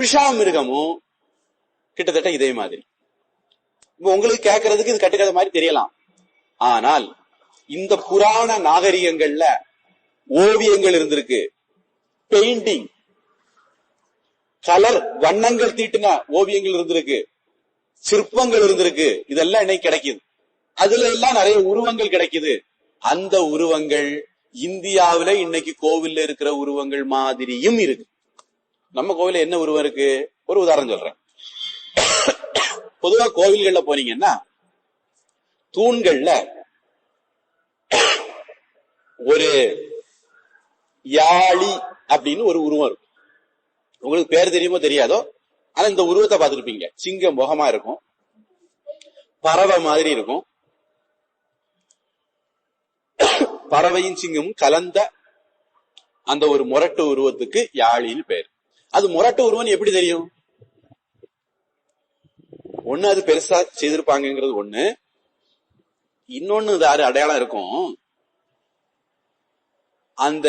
பிஷா மிருகமும் கிட்டத்தட்ட இதே மாதிரி. உங்களுக்கு கேட்கறதுக்கு இது கட்டுக்கதை மாதிரி தெரியலாம். ஆனால் இந்த புராண நாகரிகங்கள்ல ஓவியங்கள் இருந்திருக்கு. பெயிண்டிங். கலர் வண்ணங்கள் தீட்டின ஓவியங்கள் இருந்திருக்கு. சிற்பங்கள் இருந்திருக்கு. இதெல்லாம் இன்னைக்கு கிடைக்குது. அதுல எல்லாம் நிறைய உருவங்கள் கிடைக்குது. அந்த உருவங்கள் இந்தியாவுல இன்னைக்கு கோவில்ல இருக்கிற உருவங்கள் மாதிரியும் இருக்கு. நம்ம கோவில்ல என்ன உருவம் இருக்கு? ஒரு உதாரணம் சொல்றேன். பொதுவா கோவில்கள்ல போனீங்கன்னா தூண்கள்ல ஒரு யாழி அப்படின்னு ஒரு உருவம் இருக்கும். உங்களுக்கு பேர் தெரியுமோ தெரியாதோ? ஆனா இந்த உருவத்தை பார்த்திருப்பீங்க. சிங்கம் முகமா இருக்கும். பறவை மாதிரி இருக்கும். பறவையும் சிங்கமும் கலந்த அந்த ஒரு முரட்டு உருவத்துக்கு யாழின்னு பேர். அது முரட்டு உருவன் எப்படி தெரியும்? ஒண்ணு அது பெருசா செய்திருப்பாங்கங்கிறது ஒண்ணு. இன்னொன்னு யாரு அடையாளம் இருக்கும். அந்த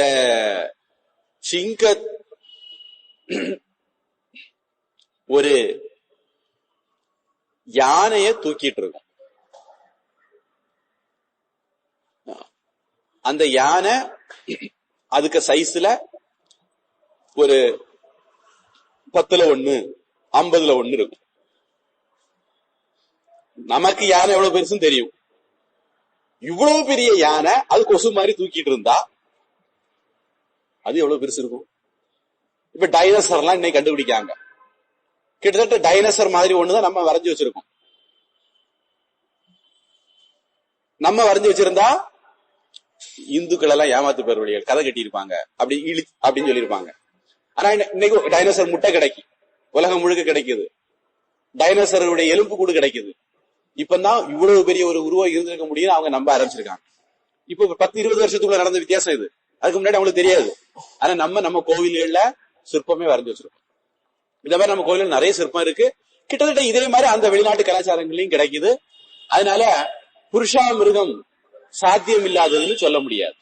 சிங்க ஒரு யானைய தூக்கிட்டு இருக்கும். அந்த யானை அதுக்கு சைஸ்ல ஒரு பத்துல ஒண்ணு ஐம்பதுல ஒண்ணு இருக்கும். நமக்கு யானை எவ்வளவு பெருசுன்னு தெரியும். இவ்வளவு பெரிய யானை அது கொசு மாதிரி தூக்கிட்டு இருந்தா அது எவ்வளவு பெருசு இருக்கும்? இப்ப டைனோசர்லாம் இன்னைக்கு கண்டுபிடிக்காங்க கிட்டத்தட்ட டைனோசர் மாதிரி ஒண்ணுதான் நம்ம வரைஞ்சு வச்சிருக்கோம். நம்ம வரைஞ்சு வச்சிருந்தா இந்துக்கள் எல்லாம் ஏமாத்து பேர் வழிகள் கதை கட்டியிருப்பாங்க. அப்படி இழி அப்படின்னு சொல்லியிருப்பாங்க. ஆனா இன்னைக்கு டைனோசர் முட்டை கிடைக்கும். உலகம் முழுக்க கிடைக்குது. டைனோசருடைய எலும்பு கூடு கிடைக்குது. இப்பதான் இவ்வளவு பெரிய ஒரு உருவம் இருந்திருக்க முடியும்னு அவங்க நம்ப ஆரம்பிச்சிருக்காங்க. இப்ப பத்து இருபது வருஷத்துக்குள்ள நடந்த வித்தியாசம் இது. அதுக்கு முன்னாடி அவங்களுக்கு தெரியாது. ஆனா நம்ம நம்ம கோவில்கள்ல சிற்பமே வரைஞ்சு வச்சிருக்கோம். இந்த மாதிரி நம்ம கோவில்ல நிறைய சிற்பம் இருக்கு. கிட்டத்தட்ட இதே மாதிரி அந்த வெளிநாட்டு கலாச்சாரங்களையும் கிடைக்குது. அதனால புருஷா மிருகம் சாத்தியம் இல்லாததுன்னு சொல்ல முடியாது.